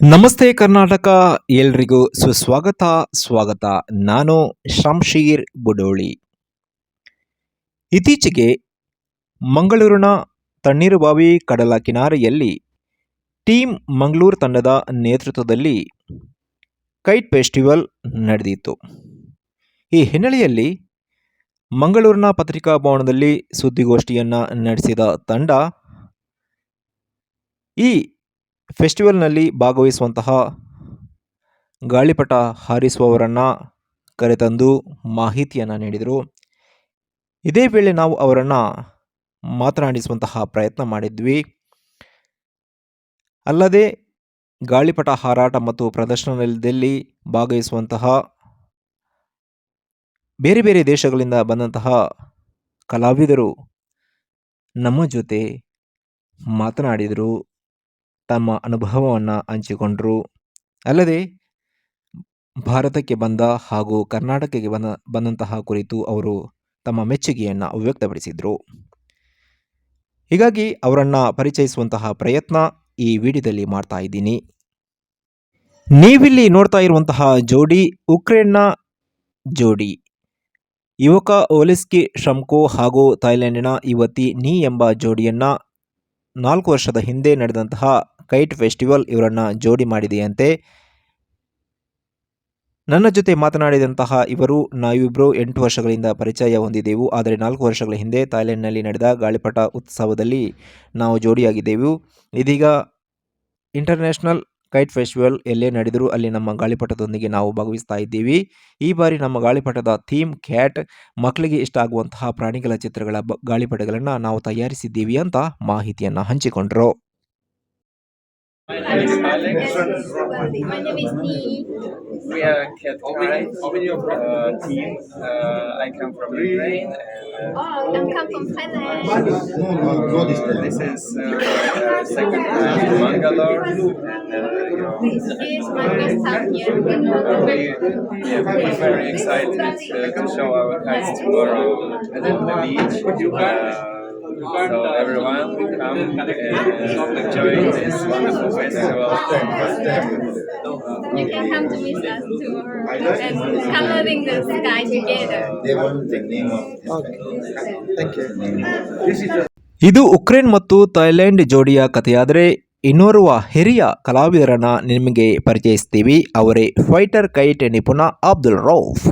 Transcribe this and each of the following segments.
ನಮಸ್ತೆ ಕರ್ನಾಟಕ, ಎಲ್ರಿಗೂ ಸುಸ್ವಾಗತ. ಸ್ವಾಗತ ನಾನು ಶಂಶೀರ್ ಬುಡೋಳಿ. ಇತ್ತೀಚೆಗೆ ಮಂಗಳೂರಿನ ತಣ್ಣೀರುಬಾವಿ ಕಡಲ ಕಿನಾರೆಯಲ್ಲಿ ಟೀಮ್ ಮಂಗಳೂರು ತಂಡದ ನೇತೃತ್ವದಲ್ಲಿ ಕೈಟ್ ಫೆಸ್ಟಿವಲ್ ನಡೆದಿತ್ತು. ಈ ಹಿನ್ನೆಲೆಯಲ್ಲಿ ಮಂಗಳೂರಿನ ಪತ್ರಿಕಾ ಭವನದಲ್ಲಿ ಸುದ್ದಿಗೋಷ್ಠಿಯನ್ನು ನಡೆಸಿದ ತಂಡ ಈ ಫೆಸ್ಟಿವಲ್ನಲ್ಲಿ ಭಾಗವಹಿಸುವಂತಹ ಗಾಳಿಪಟ ಹಾರಿಸುವವರನ್ನು ಕರೆತಂದು ಮಾಹಿತಿಯನ್ನು ನೀಡಿದರು. ಇದೇ ವೇಳೆ ನಾವು ಅವರನ್ನು ಮಾತನಾಡಿಸುವಂತಹ ಪ್ರಯತ್ನ ಮಾಡಿದ್ವಿ. ಅಲ್ಲದೆ ಗಾಳಿಪಟ ಹಾರಾಟ ಮತ್ತು ಪ್ರದರ್ಶನದಲ್ಲಿ ಭಾಗವಹಿಸುವಂತಹ ಬೇರೆ ಬೇರೆ ದೇಶಗಳಿಂದ ಬಂದಂತಹ ಕಲಾವಿದರು ನಮ್ಮ ಜೊತೆ ಮಾತನಾಡಿದರು. ತಮ್ಮ ಅನುಭವವನ್ನು ಹಂಚಿಕೊಂಡರು. ಅಲ್ಲದೆ, ಭಾರತಕ್ಕೆ ಬಂದ ಹಾಗೂ ಕರ್ನಾಟಕಕ್ಕೆ ಬಂದ, ಬಂದಂತಹ ಕುರಿತು ಅವರು ತಮ್ಮ ಮೆಚ್ಚುಗೆಯನ್ನು ವ್ಯಕ್ತಪಡಿಸಿದರು. ಹೀಗಾಗಿ ಅವರನ್ನು ಪರಿಚಯಿಸುವಂತಹ ಪ್ರಯತ್ನ ಈ ವಿಡಿಯೋದಲ್ಲಿ ಮಾಡ್ತಾ ಇದ್ದೀನಿ. ನೀವಿಲ್ಲಿ ನೋಡ್ತಾ ಇರುವಂತಹ ಜೋಡಿ, ಉಕ್ರೇನ್ನ ಜೋಡಿ. ಯುವಕ ಓಲಿಸ್ಕಿ ಶಮ್ಕೋ ಹಾಗೂ ಥೈಲ್ಯಾಂಡಿನ ಯುವತಿ ನೀ ಎಂಬ ಜೋಡಿಯನ್ನು ನಾಲ್ಕು ವರ್ಷದ ಹಿಂದೆ ನಡೆದಂತಹ ಕೈಟ್ ಫೆಸ್ಟಿವಲ್ ಇವರನ್ನು ಜೋಡಿ ಮಾಡಿದೆಯಂತೆ. ನನ್ನ ಜೊತೆ ಮಾತನಾಡಿದಂತಹ ಇವರು ನಾವಿಬ್ಬರು ಎಂಟು ವರ್ಷಗಳಿಂದ ಪರಿಚಯ ಹೊಂದಿದ್ದೆವು ಆದರೆ ನಾಲ್ಕು ವರ್ಷಗಳ ಹಿಂದೆ ಥಾಯ್ಲೆಂಡ್ನಲ್ಲಿ ನಡೆದ ಗಾಳಿಪಟ ಉತ್ಸವದಲ್ಲಿ ನಾವು ಜೋಡಿಯಾಗಿದ್ದೆವು. ಇದೀಗ ಇಂಟರ್ನ್ಯಾಷನಲ್ ಕೈಟ್ ಫೆಸ್ಟಿವಲ್ ಎಲ್ಲೇ ನಡೆದರೂ ಅಲ್ಲಿ ನಮ್ಮ ಗಾಳಿಪಟದೊಂದಿಗೆ ನಾವು ಭಾಗವಹಿಸ್ತಾ ಇದ್ದೀವಿ. ಈ ಬಾರಿ ನಮ್ಮ ಗಾಳಿಪಟದ ಥೀಮ್ ಕ್ಯಾಟ್, ಮಕ್ಕಳಿಗೆ ಇಷ್ಟ ಆಗುವಂತಹ ಪ್ರಾಣಿಗಳ ಚಿತ್ರಗಳ ಗಾಳಿಪಟಗಳನ್ನು ನಾವು ತಯಾರಿಸಿದ್ದೀವಿ ಅಂತ ಮಾಹಿತಿಯನ್ನು ಹಂಚಿಕೊಂಡರು. Name is Alex. My name is Dee. We are Cat Kite uh, team. Uh, I come from Ukraine. And, Oh, I come from Thailand. uh, this is uh, uh, second time in Mangalore. And, uh, This is my first time here. uh, we, yeah, we're very excited uh, to show our kites tomorrow on the beach. Uh, so everyone come and join this wonderful festival. You can come to meet us tomorrow and coloring the sky together. They want the name of this Thank you. ಇದು Ukraine ಮತ್ತು Thailand ಜೋಡಿಯ ಕಥೆಯಾದರೆ ಇನ್ನೋರ್ವ ಹಿರಿಯ ಕಲಾವಿದರನ್ನ ನಿಮಗೆ ಪರಿಚಯಿಸ್ತೀವಿ. ಅವರೇ fighter kite ನಿಪುಣ ಅಬ್ದುಲ್ ರೌಫ್.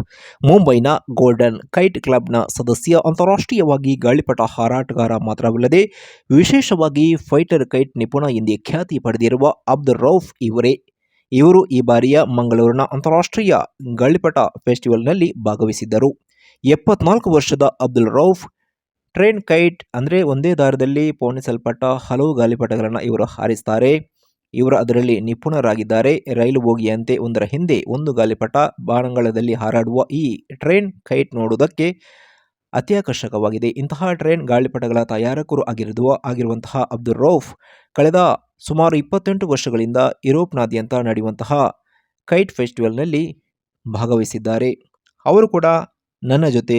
ಮುಂಬೈನ ಗೋಲ್ಡನ್ ಕೈಟ್ ಕ್ಲಬ್ನ ಸದಸ್ಯ, ಅಂತಾರಾಷ್ಟ್ರೀಯವಾಗಿ ಗಾಳಿಪಟ ಹಾರಾಟಗಾರ ಮಾತ್ರವಲ್ಲದೆ, ವಿಶೇಷವಾಗಿ ಫೈಟರ್ ಕೈಟ್ ನಿಪುಣ ಎಂದೇ ಖ್ಯಾತಿ ಪಡೆದಿರುವ ಅಬ್ದುಲ್ ರೌಫ್ ಇವರೇ, ಇವರು ಈ ಬಾರಿಯ ಮಂಗಳೂರಿನ ಅಂತಾರಾಷ್ಟ್ರೀಯ ಗಾಳಿಪಟ ಫೆಸ್ಟಿವಲ್ನಲ್ಲಿ ಭಾಗವಹಿಸಿದ್ದರು. ಎಪ್ಪತ್ನಾಲ್ಕು ವರ್ಷದ ಅಬ್ದುಲ್ ರೌಫ್ ಟ್ರೈನ್ ಕೈಟ್ ಅಂದರೆ ಒಂದೇ ದಾರದಲ್ಲಿ ಪೋಣಿಸಲ್ಪಟ್ಟ ಹಲವು ಗಾಲಿಪಟಗಳನ್ನು ಇವರು ಹಾರಿಸ್ತಾರೆ. ಇವರು ಅದರಲ್ಲಿ ನಿಪುಣರಾಗಿದ್ದಾರೆ. ರೈಲು ಬೋಗಿಯಂತೆ ಒಂದರ ಹಿಂದೆ ಒಂದು ಗಾಲಿಪಟ ಬಾಣಂಗಳದಲ್ಲಿ ಹಾರಾಡುವ ಈ ಟ್ರೈನ್ ಕೈಟ್ ನೋಡುವುದಕ್ಕೆ ಅತ್ಯಾಕರ್ಷಕವಾಗಿದೆ. ಇಂತಹ ಟ್ರೈನ್ ಗಾಳಿಪಟಗಳ ತಯಾರಕರು ಆಗಿರುವ ಆಗಿರುವಂತಹ ಅಬ್ದುಲ್ ರೌಫ್ ಕಳೆದ ಸುಮಾರು ಇಪ್ಪತ್ತೆಂಟು ವರ್ಷಗಳಿಂದ ಯುರೋಪ್ನಾದ್ಯಂತ ನಡೆಯುವಂತಹ ಕೈಟ್ ಫೆಸ್ಟಿವಲ್ನಲ್ಲಿ ಭಾಗವಹಿಸಿದ್ದಾರೆ. ಅವರು ಕೂಡ ನನ್ನ ಜೊತೆ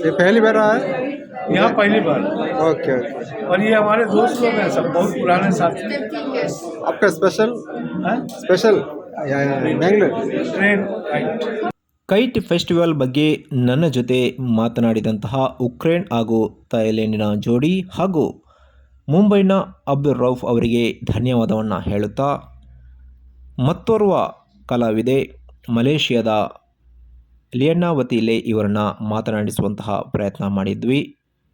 ये पहली बार आया है यहाँ पहली बार ओके ओके और ये हमारे दोस्त लोग हैं सब बहुत पुराने साथी आपका स्पेशल हैं special Bangalore train kite kite festival ಬಗ್ಗೆ ನನ್ನ ಜೊತೆ ಮಾತನಾಡಿದಂತಹ ಉಕ್ರೇನ್ ಹಾಗೂ ಥೈಲ್ಯಾಂಡಿನ ಜೋಡಿ ಹಾಗೂ ಮುಂಬೈನ ಅಬ್ದುಲ್ ರೌಫ್ ಅವರಿಗೆ ಧನ್ಯವಾದವನ್ನು ಹೇಳುತ್ತಾ ಮತ್ತೋರ್ವ ಕಲಾವಿದೆ ಮಲೇಷಿಯಾದ ಲಿಯಣ್ಣಾವತಿ ಲೇ ಇವರನ್ನು ಮಾತನಾಡಿಸುವಂತಹ ಪ್ರಯತ್ನ ಮಾಡಿದ್ವಿ.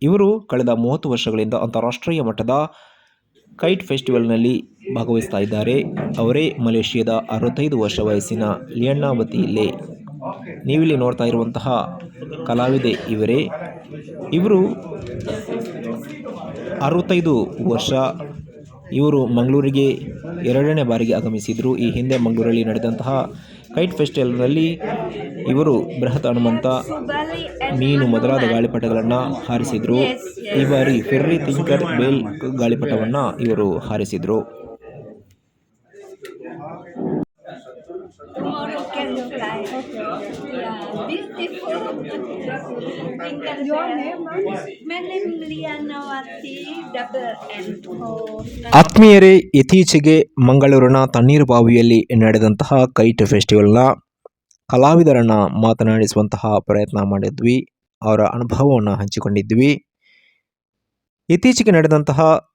ಇವರು ಕಳೆದ ಮೂವತ್ತು ವರ್ಷಗಳಿಂದ ಅಂತಾರಾಷ್ಟ್ರೀಯ ಮಟ್ಟದ ಕೈಟ್ ಫೆಸ್ಟಿವಲ್ನಲ್ಲಿ ಭಾಗವಹಿಸ್ತಾ ಇದ್ದಾರೆ. ಅವರೇ ಮಲೇಷಿಯಾದ ಅರವತ್ತೈದು ವರ್ಷ ವಯಸ್ಸಿನ ಲಿಯನ್ನಾವತಿ ಲೇ ನೀವಿಲ್ಲಿ ನೋಡ್ತಾ ಇರುವಂತಹ ಕಲಾವಿದೆ ಇವರೇ. ಇವರು ಅರವತ್ತೈದು ವರ್ಷ ಇವರು ಮಂಗಳೂರಿಗೆ ಎರಡನೇ ಬಾರಿಗೆ ಆಗಮಿಸಿದರು ಈ ಹಿಂದೆ ಮಂಗಳೂರಲ್ಲಿ ನಡೆದಂತಹ ಕೈಟ್ ಫೆಸ್ಟಿವಲ್ನಲ್ಲಿ ಇವರು ಬೃಹತ್ ಹನುಮಂತ ಮೀನು ಮೊದಲಾದ. ಗಾಳಿಪಟಗಳನ್ನು ಹಾರಿಸಿದ್ರು. ಈ ಬಾರಿ ಫೆರ್ರಿ ತಿಂಕರ್ ಬೇಲ್ ಗಾಳಿಪಟವನ್ನು ಇವರು ಹಾರಿಸಿದ್ರು Tomorrow can you fly? Yeah, ಆತ್ಮೀಯರೇ, ಇತ್ತೀಚೆಗೆ ಮಂಗಳೂರಿನ ತಣ್ಣೀರು ಬಾವಿಯಲ್ಲಿ ನಡೆದಂತಹ ಕೈಟ್ ಫೆಸ್ಟಿವಲ್ನ ಕಲಾವಿದರನ್ನು ಮಾತನಾಡಿಸುವಂತಹ ಪ್ರಯತ್ನ ಮಾಡಿದ್ವಿ, ಅವರ ಅನುಭವವನ್ನು ಹಂಚಿಕೊಂಡಿದ್ವಿ. ಇತ್ತೀಚೆಗೆ ನಡೆದಂತಹ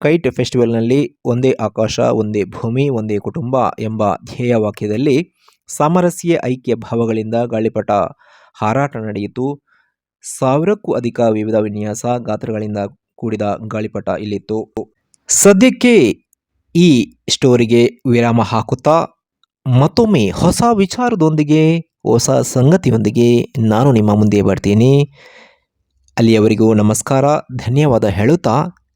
ಕೈಟ್ ಫೆಸ್ಟಿವಲ್ನಲ್ಲಿ ಒಂದೇ ಆಕಾಶ, ಒಂದೇ ಭೂಮಿ, ಒಂದೇ ಕುಟುಂಬ ಎಂಬ ಧ್ಯೇಯ ವಾಕ್ಯದಲ್ಲಿ ಸಾಮರಸ್ಯ ಐಕ್ಯ ಭಾವಗಳಿಂದ ಗಾಳಿಪಟ ಹಾರಾಟ ನಡೆಯಿತು. ಸಾವಿರಕ್ಕೂ ಅಧಿಕ ವಿವಿಧ ವಿನ್ಯಾಸ ಗಾತ್ರಗಳಿಂದ ಕೂಡಿದ ಗಾಳಿಪಟ ಇಲ್ಲಿತ್ತು. ಸದ್ಯಕ್ಕೆ ಈ ಸ್ಟೋರಿಗೆ ವಿರಾಮ ಹಾಕುತ್ತಾ ಮತ್ತೊಮ್ಮೆ ಹೊಸ ವಿಚಾರದೊಂದಿಗೆ, ಹೊಸ ಸಂಗತಿಯೊಂದಿಗೆ ನಾನು ನಿಮ್ಮ ಮುಂದೆ ಬರ್ತೀನಿ. ಅಲ್ಲಿಯವರೆಗೂ ನಮಸ್ಕಾರ. ಧನ್ಯವಾದ ಹೇಳುತ್ತಾ,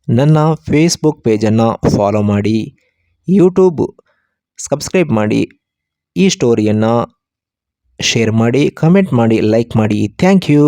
ನನ್ನ ಫೇಸ್ಬುಕ್ ಪೇಜನ್ನು ಫಾಲೋ ಮಾಡಿ ಯೂಟ್ಯೂಬ್ ಸಬ್ಸ್ಕ್ರೈಬ್ ಮಾಡಿ ಈ ಸ್ಟೋರಿಯನ್ನು ಶೇರ್ ಮಾಡಿ ಕಮೆಂಟ್ ಮಾಡಿ ಲೈಕ್ ಮಾಡಿ. Thank you